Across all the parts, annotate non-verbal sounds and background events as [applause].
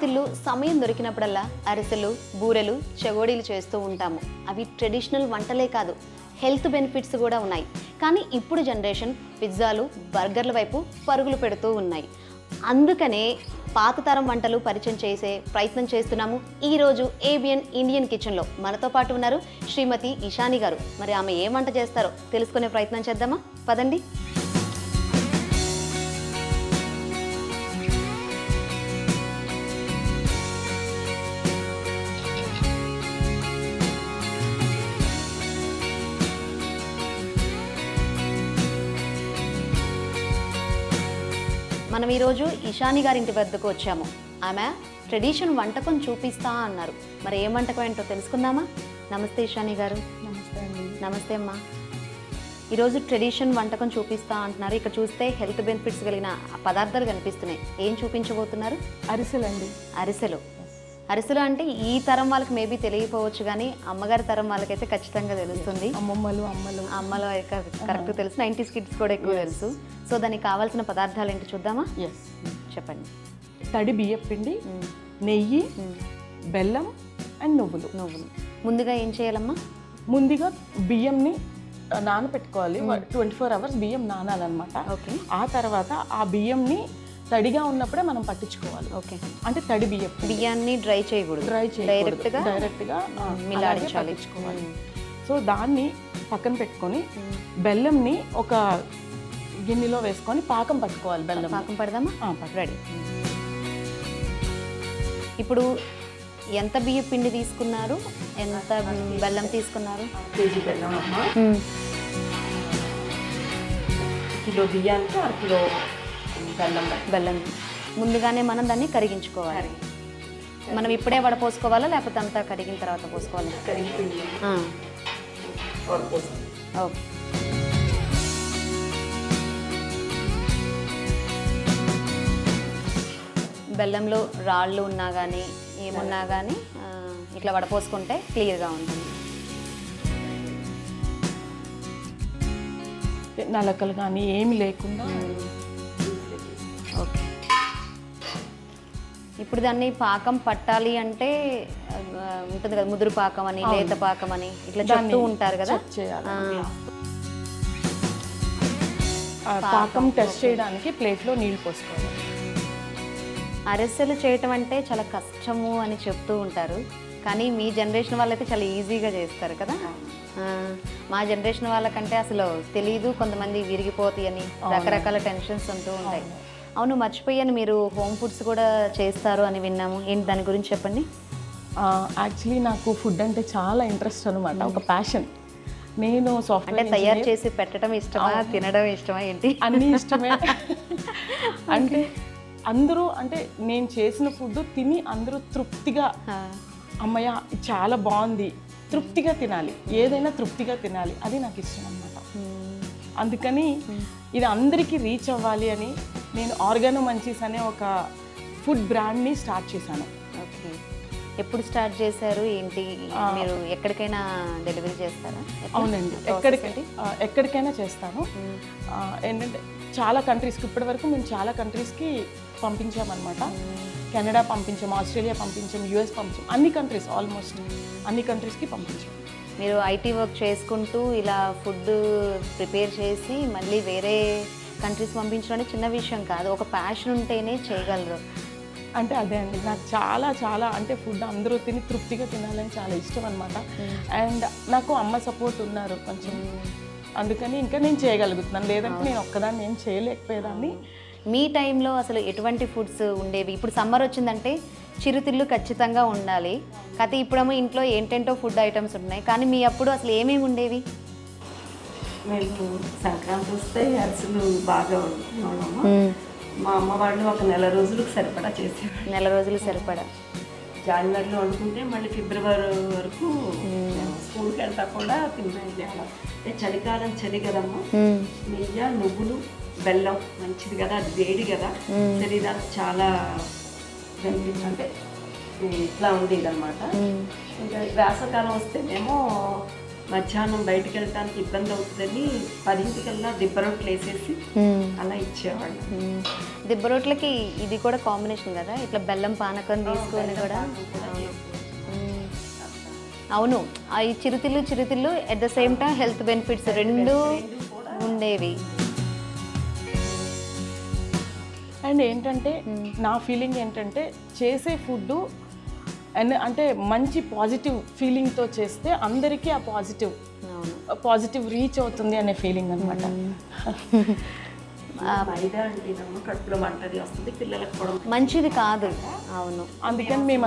ఒకప్పుడు సమయం దొరికినప్పుడల్లా అరిసెలు బూరెలు చెగోడీలు చేస్తూ ఉంటాము. అవి ట్రెడిషనల్ వంటలే కాదు హెల్త్ బెనిఫిట్స్ కూడా ఉన్నాయి. కానీ ఇప్పుడు జనరేషన్ పిజ్జాలు బర్గర్ల వైపు పరుగులు పెడుతూ ఉన్నాయి. అందుకనే పాత తరం వంటలు పరిచయం చేసే ప్రయత్నం చేస్తున్నాము. ఈరోజు ఏబిఎన్ ఇండియన్ కిచెన్లో మనతో పాటు ఉన్నారు శ్రీమతి ఇషాని గారు. మరి ఆమె ఏ వంట చేస్తారో తెలుసుకునే ప్రయత్నం చేద్దామా? పదండి. మనం ఈరోజు ఇషాని గారి ఇంటి వద్దకు వచ్చాము. ఆమె ట్రెడిషన్ వంటకం చూపిస్తా అన్నారు. మరి ఏ వంటకం ఏంటో తెలుసుకుందామా? నమస్తే ఇషాని గారు. నమస్తే అండి. నమస్తే అమ్మా. ఈరోజు ట్రెడిషన్ వంటకం చూపిస్తా అంటున్నారు. ఇక్కడ చూస్తే హెల్త్ బెనిఫిట్స్ కలిగిన పదార్థాలు కనిపిస్తున్నాయి. ఏం చూపించబోతున్నారు? అరిసెలండి. అరిసెలు. అరిసెలు అంటే ఈ తరం వాళ్ళకి మేబీ తెలియకపోవచ్చు కానీ అమ్మగారి తరం వాళ్ళకైతే ఖచ్చితంగా తెలుస్తుంది. అమ్మమ్మలు అమ్మలు. అమ్మలో కరెక్ట్ తెలుసు. నైంటీస్ కిడ్స్ కూడా ఎక్కువ తెలుసు. సో దానికి కావాల్సిన పదార్థాలు ఏంటి చూద్దామా? ఎస్ చెప్పండి. తడి బియ్యం పిండి. నెయ్యి. బెల్లం అండ్ నువ్వులు. నువ్వులు. ముందుగా ఏం చేయాలమ్మా? ముందుగా బియ్యంని ఆ, నానబెట్టుకోవాలి ట్వంటీ ఫోర్ అవర్స్ బియ్యం నానాలన్నమాట. ఓకే. ఆ తర్వాత ఆ బియ్యంని తడిగా ఉన్నప్పుడే మనం పట్టించుకోవాలి. ఓకే. అంటే తడి బియ్యం. బియ్యాన్ని డ్రై చేయకూడదు. డ్రై డైరెక్ట్గా డైరెక్ట్గా ఆ, అలాగే మిలాడించాలి. సో దాన్ని పక్కన పెట్టుకొని బెల్లంని ఒక గిన్నెలో వేసుకొని పాకం పట్టుకోవాలి బెల్లం. పాకం పడదామా. రెడీ. ఇప్పుడు ఎంత బియ్య పిండి తీసుకున్నారు? ఎంత బెల్లం తీసుకున్నారు? కేజీ బెల్లం అమ్మ కిలో బియ్యానికి అర కిలో బెల్లం బెల్లం. ముందుగానే మనం దాన్ని కరిగించుకోవాలి. మనం ఇప్పుడే వడపోసుకోవాలా లేకపోతే అంతా కడిగిన తర్వాత పోసుకోవాలి? ఓకే. బెల్లంలో రాళ్ళు ఉన్నా కానీ ఏమున్నా కానీ ఇట్లా వడపోసుకుంటే క్లియర్గా ఉంటుంది. నలకలు కానీ ఏమి లేకుండా ఓకే. ఇప్పుడు దాన్ని పాకం పట్టాలి అంటే ఉంటుంది కదా ముదురు పాకం అని లేత పాకం అని ఇట్లా చెప్తూ ఉంటారు కదా? పాకం టెస్ట్ చేయడానికి ప్లేట్లో నీళ్ళు పోసుకోవాలి. అరిసెలు చేయటం అంటే చాలా కష్టము అని చెప్తూ ఉంటారు. కానీ మీ జనరేషన్ వాళ్ళైతే చాలా ఈజీగా చేస్తారు కదా? మా జనరేషన్ వాళ్ళకంటే అసలు తెలియదు కొంతమంది విరిగిపోతాయి అని రకరకాల టెన్షన్స్ ఉంటూ ఉంటాయి. అవును మర్చిపోయాను. మీరు హోమ్ ఫుడ్స్ కూడా చేస్తారు అని విన్నాము. ఏంటి దాని గురించి చెప్పండి? యాక్చువల్లీ నాకు ఫుడ్ అంటే చాలా ఇంట్రెస్ట్ అనమాట ఒక ప్యాషన్. నేను సాఫ్ట్వేర్ తయారు చేసి పెట్టడం ఇష్టమా? తినడం ఇష్టమా? ఏంటి? అన్నీ ఇష్టమే. [laughs] అంటే అందరూ అంటే నేను చేసిన ఫుడ్ తిని అందరూ తృప్తిగా అమ్మయ్య చాలా బాగుంది. తృప్తిగా తినాలి. ఏదైనా తృప్తిగా తినాలి. అది నాకు ఇష్టం అనమాట. అందుకని ఇది అందరికీ రీచ్ అవ్వాలి అని నేను ఆర్గానో మంచీస్ అనే ఒక ఫుడ్ బ్రాండ్ని స్టార్ట్ చేశాను. ఓకే. ఎప్పుడు స్టార్ట్ చేశారు? ఏంటి? మీరు ఎక్కడికైనా డెలివరీ చేస్తారా? అవునండి. Process ఎక్కడికి ఏంటి? ఆ, ఎక్కడికైనా చేస్తాను. ఏంటంటే చాలా కంట్రీస్కి ఇప్పటి వరకు మేము చాలా కంట్రీస్కి పంపించామన్నమాట. కెనడా పంపించాం ఆస్ట్రేలియా పంపించాం యూఎస్ పంపించాం అన్ని కంట్రీస్ ఆల్మోస్ట్ అన్ని కంట్రీస్కి పంపించాం. మీరు ఐటీ వర్క్ చేసుకుంటూ ఇలా ఫుడ్ ప్రిపేర్ చేసి మళ్ళీ వేరే కంట్రీస్ పంపించడం చిన్న విషయం కాదు ఒక ప్యాషన్ ఉంటేనే చేయగలరు. అంటే అదే అండి నాకు చాలా చాలా అంటే ఫుడ్ అందరూ తిని తృప్తిగా తినాలని చాలా ఇష్టం అనమాట అండ్ నాకు అమ్మ సపోర్ట్ ఉన్నారు కొంచెం. అందుకని ఇంకా నేను చేయగలుగుతున్నాను. లేదంటే నేను ఒక్కదాన్ని ఏం చేయలేకపోయేదాన్ని. మీ టైంలో అసలు ఎటువంటి ఫుడ్స్ ఉండేవి? ఇప్పుడు సమ్మర్ వచ్చిందంటే చిరుతిళ్ళు ఖచ్చితంగా ఉండాలి. కాకపోతే ఇప్పుడేమో ఇంట్లో ఏంటేంటో ఫుడ్ ఐటమ్స్ ఉన్నాయి. కానీ మీ అప్పుడు అసలు ఏమేమి ఉండేవి? మేము సంక్రాంతి వస్తే అరిసెలు బాగా వండుకున్నాము. మా అమ్మ వాళ్ళు ఒక నెల రోజులకు సరిపడా చేసేవారు నెల రోజులు సరిపడా. జాన్వరిలో వండుకుంటే మళ్ళీ ఫిబ్రవరి వరకు స్కూల్కి వెళ్తా కూడా అంటే చలికాలం చలి కదమ్మా. నెయ్యి నువ్వులు బెల్లం మంచిది కదా అది వేడి కదా. శరీరానికి చాలా అంటే ఇట్లా ఉండేది అనమాట ఇంకా వేసవకాలం వస్తేనేమో మధ్యాహ్నం బయటికి వెళ్ళటానికి ఇబ్బంది అవుతుందని పదింటికల్లా దిబ్బ రొట్టెలు వేసేసి అలా ఇచ్చేవాళ్ళం. మ్మ్. దిబ్బ రొట్టెలకి ఇది కూడా కాంబినేషన్ కదా? ఇట్లా బెల్లం పానకం తీసుకొని కూడా? అవును. ఈ చిరుతిళ్ళు చిరుతిళ్ళు at the same time health benefits రెండు ఉండేవి. అండ్ ఏంటంటే నా ఫీలింగ్ ఏంటంటే చేసే ఫుడ్ అండ్ అంటే మంచి పాజిటివ్ ఫీలింగ్తో చేస్తే అందరికీ ఆ పాజిటివ్ అవును. పాజిటివ్ రీచ్ అవుతుంది అనే ఫీలింగ్ అనమాట మైదా అంటేనమ్మ కడుపులో మంటది వస్తుంది పిల్లలకు కూడా మంచిది కాదు. అవును. అందుకని మేము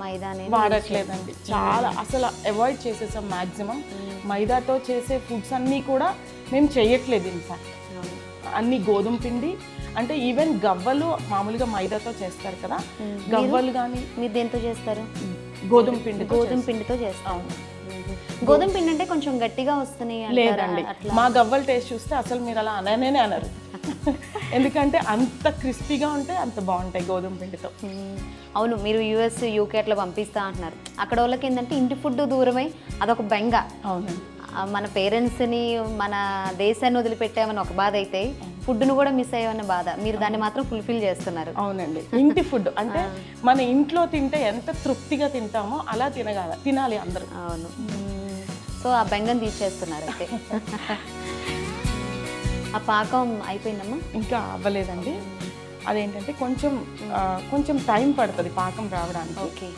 మైదా వాడట్లేదండి. చాలా అసలు అవాయిడ్ చేసేసాం మ్యాక్సిమం మైదాతో చేసే ఫుడ్స్ అన్నీ కూడా మేము చేయట్లేదు ఇన్ఫాక్ట్ అన్ని గోధుమ పిండి అంటే ఈవెన్ గవ్వలు మామూలుగా మైదాతో చేస్తారు కదా. గవ్వలు కానీ మీరు దేంతో చేస్తారు? గోధుమ పిండి గోధుమ పిండితో చేస్తాం గోధుమ పిండి అంటే కొంచెం గట్టిగా వస్తున్నాయి? లేదండి. మా గవ్వల టేస్ట్ చూస్తే అసలు మీరు అలా అననే అనరు. [laughs] ఎందుకంటే అంత క్రిస్పీగా ఉంటే అంత బాగుంటాయి గోధుమ పిండితో. అవును మీరు యూఎస్ యూకే అట్లా పంపిస్తా అంటున్నారు. అక్కడ వాళ్ళకి ఏంటంటే ఇంటి ఫుడ్ దూరమై అదొక బెంగ. అవునండి. మన పేరెంట్స్ని మన దేశాన్ని వదిలిపెట్టామని ఒక బాధ అయితే ఫుడ్ను కూడా మిస్ అయ్యామన్న బాధ. మీరు దాన్ని మాత్రం ఫుల్ఫిల్ చేస్తున్నారు. అవునండి. ఇంటి ఫుడ్. అంటే మన ఇంట్లో తింటే ఎంత తృప్తిగా తింటామో అలా తినగాల తినాలి అందరూ. అవును. సో ఆ బెంగం తీసేస్తున్నారు అయితే ఆ పాకం అయిపోయిందమ్మా? ఇంకా అవ్వలేదండి. అదేంటంటే కొంచెం కొంచెం టైం పడుతుంది పాకం రావడానికి. ఓకే.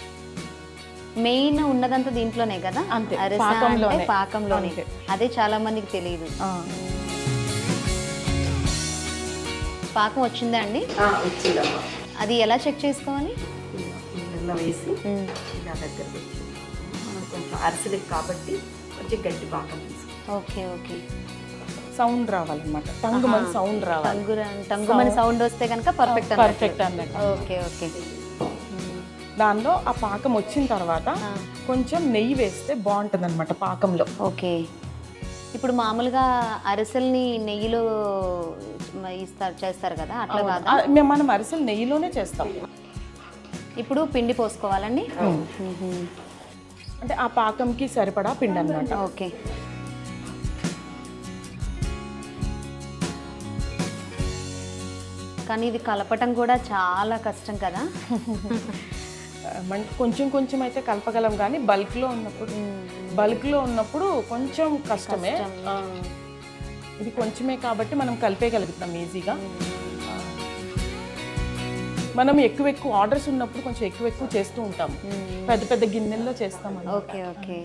మెయిన్ ఉన్నదంతా దీంట్లోనే కదా? అంతే, పాకంలోనే. పాకంలోనే. అదే చాలా మందికి తెలియదు పాకం వచ్చిందా అండి? వచ్చిందమ్మా. అది ఎలా చెక్ చేసుకోవాలి? వేసి ఇలా వచ్చింది మనం కొంచెం అరిసెలకు కాబట్టి కొంచెం గట్టి పాకం ఓకే ఓకే. సౌండ్ రావాలన్నమాట. టంగ్ మన సౌండ్ రావాలి. టంగు టంగు మన సౌండ్ వస్తే కనుక పర్ఫెక్ట్ పర్ఫెక్ట్ అన్నట్టు. Okay okay. దానిలో ఆ పాకం వచ్చిన తర్వాత. కొంచెం నెయ్యి వేస్తే బాగుంటుంది అనమాట పాకంలో. ఓకే. ఇప్పుడు మామూలుగా అరిసెల్ని నెయ్యిలో ఇస్తారు చేస్తారు కదా? అట్లా కాదా? మేము మనం అరిసెలు నెయ్యిలోనే చేస్తాం. ఇప్పుడు పిండి పోసుకోవాలండి. అంటే ఆ పాకంకి సరిపడా పిండి అనమాట ఓకే. కానీ ఇది కలపటం కూడా చాలా కష్టం కదా? [laughs] కొంచెం కొంచెం అయితే కలపగలం కానీ బల్క్లో ఉన్నప్పుడు బల్క్లో ఉన్నప్పుడు కొంచెం కష్టమే. ఇది కొంచెమే కాబట్టి మనం కలిపేయగలుగుతాం ఈజీగా. మనం ఎక్కువ ఎక్కువ ఆర్డర్స్ ఉన్నప్పుడు కొంచెం ఎక్కువ ఎక్కువ చేస్తూ ఉంటాం. పెద్ద పెద్ద గిన్నెల్లో చేస్తాం. Okay okay.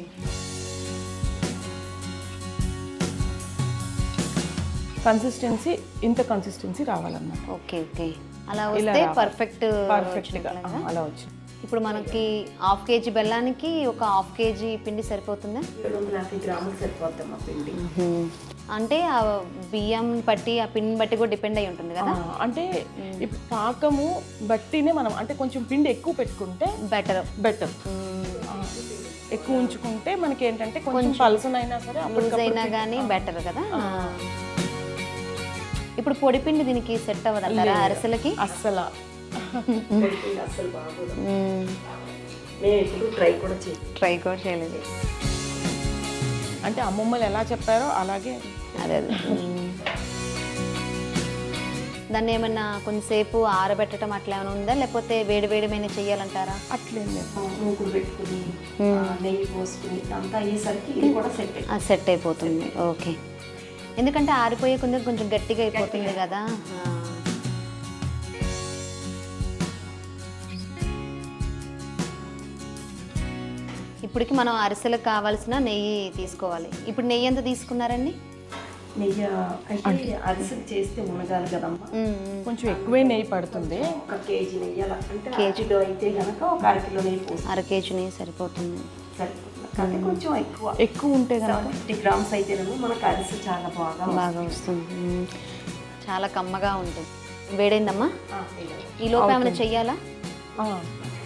కన్సిస్టెన్సీ ఇంత కన్సిస్టెన్సీ రావాలన్నమాట. Okay okay. అలా వస్తే పర్ఫెక్ట్ పర్ఫెక్ట్గా. అలా వచ్చి ఇప్పుడు మనకి హాఫ్ కేజీ బెల్లానికి ఒక హాఫ్ కేజీ పిండి సరిపోతుందా? గ్రాములు పిండి. అంటే ఆ బియ్యం బట్టి ఆ పిండిని బట్టి కూడా డిపెండ్ అయి ఉంటుంది కదా? అంటే పాకము బట్టినే మనం అంటే కొంచెం పిండి ఎక్కువ పెట్టుకుంటే బెటర్ బెటర్ ఎక్కువ ఉంచుకుంటే మనకి ఏంటంటే కొంచెం పలసనైనా సరే లూజ్ అయినా కానీ బెటర్ కదా? ఇప్పుడు పొడి పిండి దీనికి సెట్ అవ్వదంటారా అరిసెలకి? అస్సలు. పిండి అస్సలు బాగోదు. మేము ఎప్పుడు ట్రై కూడా చేయం ట్రై కూడా చేయలేదు. అంటే అమ్మమ్మలు ఎలా చెప్పారో అలాగే అదే. [laughs] దాన్ని ఏమన్నా కొంతసేపు ఆరబెట్టడం అట్లా ఏమైనా ఉందా? లేకపోతే వేడి వేడిమైన చెయ్యాలంటారా? అట్లేం మూకుడు పెట్టుకుని నెయ్యి పోసుకుని అంతా అయ్యేసరికి ఇది కూడా సెట్ సెట్ అయిపోతుంది. ఓకే. ఎందుకంటే ఆరిపోయే కొంచెం కొంచెం గట్టిగా అయిపోతుంది కదా? ఇప్పటికి మనం అరిసెలకు కావాల్సిన నెయ్యి తీసుకోవాలి. ఇప్పుడు నెయ్యి ఎంత తీసుకున్నారండి? నెయ్యి అంటే అరిసెలు చేస్తే మునగాలి కదమ్మా. మ్మ్, మ్మ్. కొంచెం ఎక్కువే నెయ్యి పడుతుంది. ఒక కేజీ నెయ్యి అలా అంటే కేజీలో అయితే కనుక ఒక అర కిలో నెయ్యి పోసి అర కేజీ నెయ్యి సరిపోతుంది. కొంచెం ఎక్కువ. ఎక్కువ ఉంటే కనుక ఫిఫ్టీ గ్రామ్స్ అయితేనేమో మనకు అరిసె చాలా బాగా బాగా వస్తుంది. చాలా కమ్మగా ఉంటుంది. వేడైందమ్మా. ఈ లోపు ఏమైనా చెయ్యాలా? ఆ,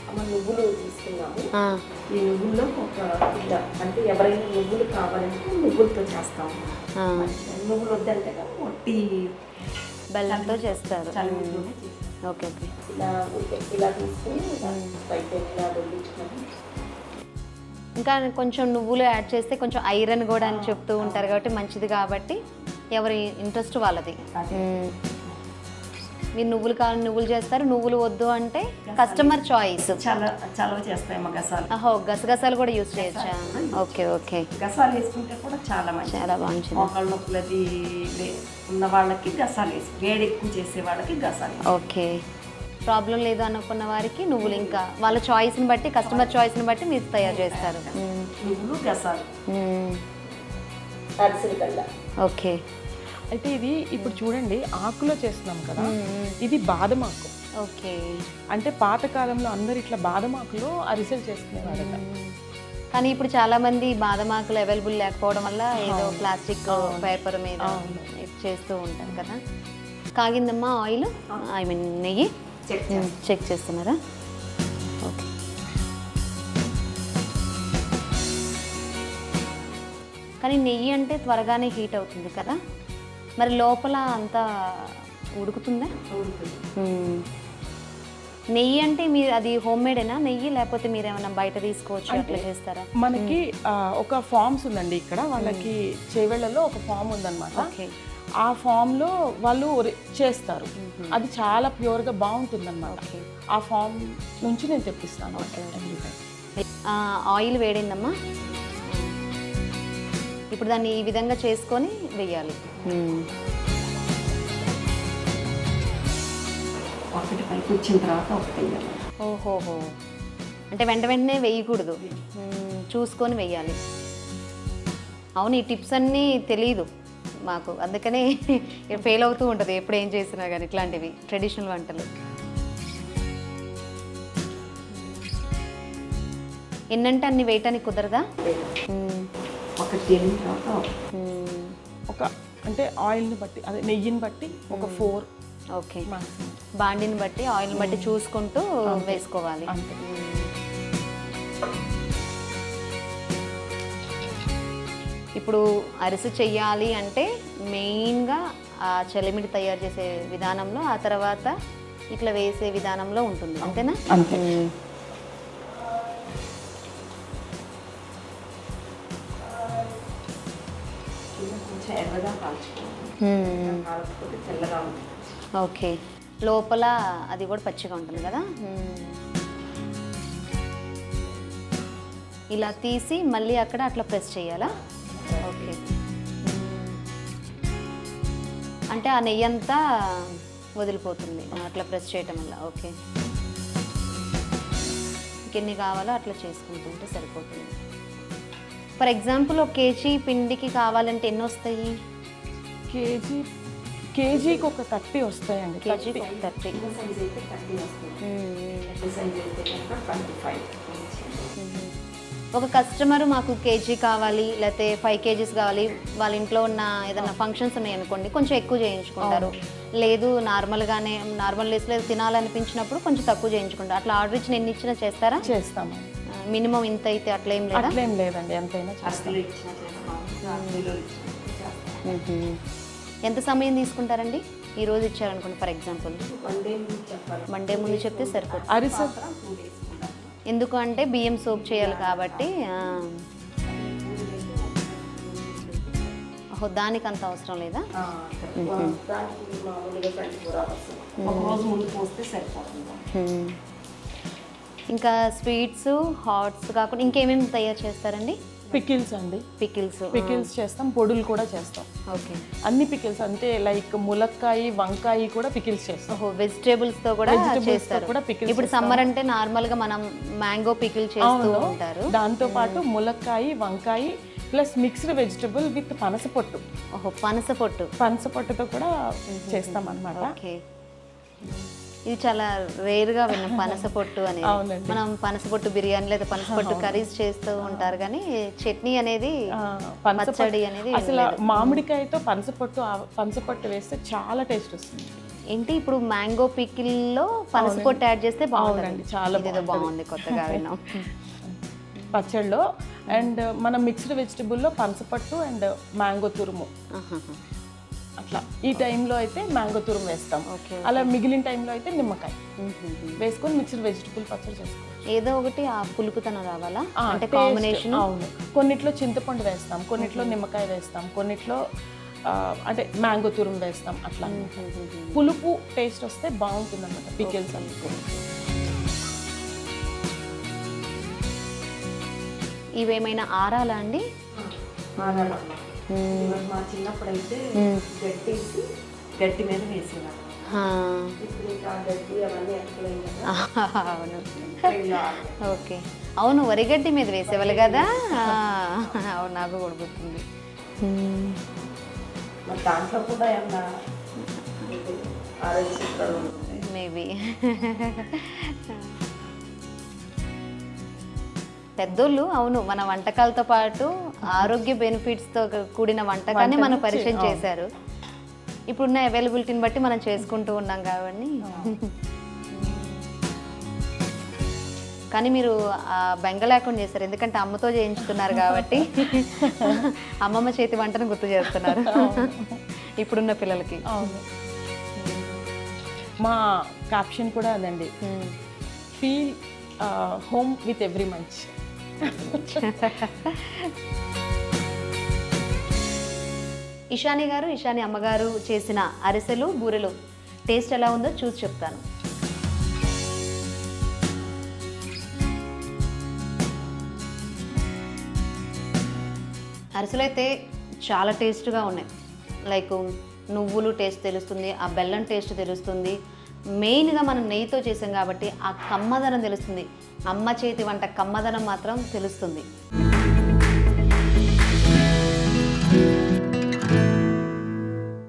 అమ్మ నువ్వులు తీసుకున్నాము ఈ నువ్వుల్లో ఒక ఇలా అంటే ఎవరైనా నువ్వులు కావాలంటే నువ్వులతో చేస్తాము. నువ్వులు వద్దంటే ఒట్టి బెల్లంతో చేస్తారు. Okay okay. ఇలా ఇలా తీసుకుని ఇలా ఇంకా కొంచెం నువ్వులు యాడ్ చేస్తే కొంచెం ఐరన్ కూడా అని చెప్తూ ఉంటారు కాబట్టి మంచిది కాబట్టి ఎవరి ఇంట్రెస్ట్ వాళ్ళది. మీరు నువ్వులు కావాలి నువ్వులు చేస్తారు నువ్వులు వద్దు అంటే కస్టమర్ చాయిస్ చల చలవ చేస్తాయి గసాలు. గసగసాలు కూడా యూజ్ చేయొచ్చా? Okay okay. గసాలు వేసుకుంటే కూడా చాలా మంచిది. చాలా మంచిది మోకాళ్ళ నొప్పులది లే- ఉన్న వాళ్ళకి గసాలు వేసి వేడి ఎక్కువ చేసే వాళ్ళకి గసాలు. ఓకే. ప్రాబ్లం లేదు అనుకున్న వారికి నువ్వులు ఇంకా వాళ్ళ చాయిస్ని బట్టి కస్టమర్ చాయిస్ని బట్టి మీరు తయారు చేస్తారు. నువ్వులు గసాలు. ఓకే. అయితే ఇది ఇప్పుడు చూడండి ఆకులో చేస్తున్నాం కదా. ఇది బాదమాకు. ఓకే. అంటే పాతకాలంలో అందరు ఇట్లా బాదమాకులో అరిసెలు చేసుకునేవారట. కానీ ఇప్పుడు చాలా మంది బాదమాకులు అవైలబుల్ లేకపోవడం వల్ల ఏదో ప్లాస్టిక్ పేపర్ మీద చేస్తూ ఉంటారు కదా. కాగిందమ్మా ఆయిల్ ఐ మీన్ నెయ్యి? చెక్ చెక్ చేస్తున్నారా? ఓకే. కానీ నెయ్యి అంటే త్వరగానే హీట్ అవుతుంది కదా. మరి లోపల అంతా ఉడుకుతుందా. నెయ్యి అంటే మీరు అది హోమ్ మేడేనా నెయ్యి? లేకపోతే మీరు ఏమైనా బయట తీసుకోవచ్చు అట్లా చేస్తారా? మనకి ఒక ఫామ్స్ ఉందండి ఇక్కడ. వాళ్ళకి చేవెళ్ళలో ఒక ఫామ్ ఉందన్నమాట. ఆ ఫామ్లో వాళ్ళు చేస్తారు. అది చాలా ప్యూర్గా బాగుంటుంది అనమాట ఆ ఫామ్ నుంచి నేను తెప్పిస్తాను. ఆయిల్ వేడిందమ్మా? ఇప్పుడు దాన్ని ఈ విధంగా చేసుకొని వెయ్యాలి ఒకటి పైకి వచ్చిన తర్వాత ఒకటి వేయాలి. ఓహోహో. అంటే వెంట వెంటనే వేయకూడదు. చూసుకొని వెయ్యాలి అవును ఈ టిప్స్ అన్నీ తెలియదు మాకు. అందుకనే [laughs] ఫెయిల్ అవుతూ ఉంటుంది ఎప్పుడు ఏం చేసినా కానీ ఇట్లాంటివి ట్రెడిషనల్ వంటలు. ఎన్నంటే అన్ని వేయటానికి కుదరదా? తర్వాత. ఒక అంటే ఆయిల్ని బట్టి అదే నెయ్యిని బట్టి ఒక ఫోర్ ఓకే. బాండిని బట్టి ఆయిల్ని బట్టి చూసుకుంటూ వేసుకోవాలి. అంతే. ఇప్పుడు అరిసె చెయ్యాలి అంటే మెయిన్గా ఆ చలిమిడి తయారు చేసే విధానంలో ఆ తర్వాత ఇట్లా వేసే విధానంలో ఉంటుంది. అంతేనా? అంతే. కాల్చుకుంటే తెల్లగా ఉంటుంది. ఓకే. లోపల అది కూడా పచ్చిగా ఉంటుంది కదా. ఇలా తీసి మళ్ళీ అక్కడ అట్లా ప్రెస్ చేయాలా? ఓకే. అంటే ఆ నెయ్యి అంతా వదిలిపోతుంది అట్లా ప్రెస్ చేయటం వల్ల. ఓకే. ఎన్ని కావాలో అట్లా చేసుకుంటుంటే సరిపోతుంది. ఫర్ ఎగ్జాంపుల్ ఒక కేజీ పిండికి కావాలంటే ఎన్ని వస్తాయి? కేజీ కేజీకి ఒక థర్టీ వస్తాయండి కేజీకి థర్టీ. ఒక కస్టమర్ మాకు కేజీ కావాలి లేకపోతే ఫైవ్ కేజీస్ కావాలి వాళ్ళ ఇంట్లో ఉన్న ఏదైనా ఫంక్షన్స్ ఉన్నాయి అనుకోండి కొంచెం ఎక్కువ చేయించుకుంటారు. లేదు నార్మల్గానే నార్మల్ డేస్లో తినాలనిపించినప్పుడు కొంచెం తక్కువ చేయించుకుంటారు. అట్లా ఆర్డర్ ఇచ్చిన ఎన్ని ఇచ్చినా చేస్తారా? చేస్తాము. మినిమం ఇంత అయితే అట్లా ఏం లేదా? అట్లేం లేదండి ఎంతైనా చేస్తాం ఎంత సమయం తీసుకుంటారండి? ఈ రోజు ఇచ్చారనుకోండి ఫర్ ఎగ్జాంపుల్. మండే ముందు చెప్తే సరిపోతుంది. అరిసె ఎందుకు అంటే బియ్యం సోప్ చేయాలి కాబట్టి దానికి అంత అవసరం. లేదా. ఇంకా స్వీట్స్ హాట్స్ కాకుండా ఇంకేమేమి తయారు చేస్తారండి? పికిల్స్ అండి. పికిల్స్ పికిల్స్ చేస్తాం పొడులు కూడా చేస్తాం. ఓకే అన్ని పికిల్స్ అంటే లైక్ ములక్కాయ వంకాయ కూడా పికిల్స్ చేస్తాం. ఓహో వెజిటేబుల్స్తో కూడా చేస్తారు. కూడా pickles ఇప్పుడు సమ్మర్ అంటే నార్మల్గా మనం మ్యాంగో పికిల్ చేస్తూ ఉంటారు. దాంతో పాటు ములక్కాయ వంకాయ ప్లస్ మిక్స్డ్ వెజిటబుల్ విత్ పనస పొట్టు. ఓహో పనస పొట్టు. పనస పొట్టుతో కూడా చేస్తాం అన్నమాట. ఓకే ఇది చాలా రేర్గా విన్నాం పనస పొట్టు అనేది. మనం పనస పొట్టు బిర్యానీ లేదా పనస పొట్టు కర్రీస్ చేస్తూ ఉంటారు కానీ చట్నీ అనేది పచ్చడి అనేది అసలు మామిడికాయతో పనస పొట్టు పనస పొట్టు వేస్తే చాలా టేస్ట్ వస్తుంది. ఏంటి ఇప్పుడు మ్యాంగో పికిల్లో పనస పొట్టు యాడ్ చేస్తే బాగుంటుంది. అవునండి, చాలా బాగుంది కొత్తగా విన్నాం. [laughs] పచ్చడిలో అండ్ మనం మిక్స్డ్ వెజిటబుల్లో పనసపట్టు అండ్ మ్యాంగో తురుము. అట్లా. ఈ టైంలో అయితే మ్యాంగో తురుము వేస్తాం. ఓకే అలా మిగిలిన టైంలో అయితే నిమ్మకాయ వేసుకొని మిక్స్డ్ వెజిటబుల్ పచ్చడి చేసుకోవచ్చు. ఏదో ఒకటి ఆ పులుపుతనం రావాలా? అంటే కాంబినేషన్ అవును. కొన్నిట్లో చింతపండు వేస్తాం కొన్నిట్లో నిమ్మకాయ వేస్తాం కొన్నిట్లో అంటే మ్యాంగో తురుము వేస్తాం అట్లా. పులుపు టేస్ట్ వస్తే బాగుంటుంది అనమాట పికిల్స్ అందుకు. ఇవేమైనా ఆరాలా అండి? ఆడాలమ్మ మా చిన్నప్పుడైతే గట్టేసి గట్టి మీద వేసేవాళ్ళం. అవును. ఓకే. అవును వరిగడ్డి మీద వేసేవాళ్ళు కదా. అవును నాకు కూడా గుర్తుంది. దాంట్లో కూడా మేబీ పెద్దోళ్ళు అవును మన వంటకాలతో పాటు ఆరోగ్య బెనిఫిట్స్తో కూడిన వంటకాన్ని మనం పరిచయం చేశారు. ఇప్పుడున్న అవైలబిలిటీని బట్టి మనం చేసుకుంటూ ఉన్నాం కాబట్టి. కానీ మీరు బెంగ లేకుండా చేశారు. ఎందుకంటే అమ్మతో చేయించుతున్నారు కాబట్టి [laughs] అమ్మమ్మ చేతి వంటను గుర్తు చేస్తున్నారు. ఇప్పుడున్న పిల్లలకి. మా క్యాప్షన్ కూడా అదండి. Feel home with every munch Ishani గారు ఇషాని అమ్మగారు చేసిన అరిసెలు బూరెలు టేస్ట్ ఎలా ఉందో చూసి చెప్తాను. అరిసెలు అయితే చాలా టేస్ట్గా ఉన్నాయి. లైక్ నువ్వులు టేస్ట్ తెలుస్తుంది ఆ బెల్లం టేస్ట్ తెలుస్తుంది. మెయిన్గా మనం నెయ్యితో చేసాం కాబట్టి ఆ కమ్మదనం తెలుస్తుంది. అమ్మ చేతి వంట కమ్మదనం మాత్రం తెలుస్తుంది.